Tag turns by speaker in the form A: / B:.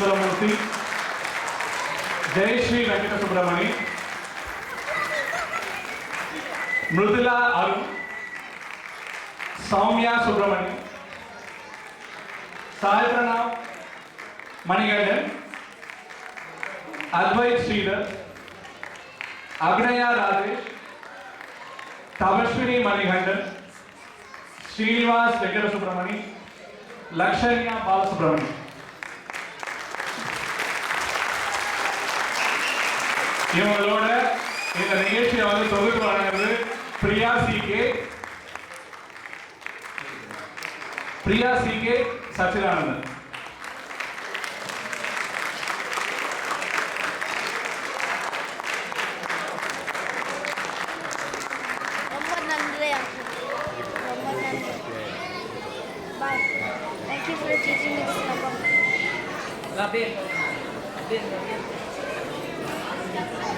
A: సుబ్రహ్మూర్తి జయశ్రీ వెంకట సుబ్రహ్మణి. మృదుల అరుణ్. సౌమ్య సుబ్రహ్మణి. సాయి ప్రణామ్ మణిగండన్ అద్వైత్ శ్రీధర్. అభినయ రాజేష్. తపస్విని మణిగండన్ శ్రీనివాస్ వెంకట సుబ్రహ్మణి. లక్షణ్య బాలసుబ్రహ్మణ్యం இவங்களோட இந்த நிகழ்ச்சியை வந்து தொகுப்பு வழங்குறது Priya C
B: K. Priya C K Sachidanandan. Thank you for teaching me this number.
C: Thank you.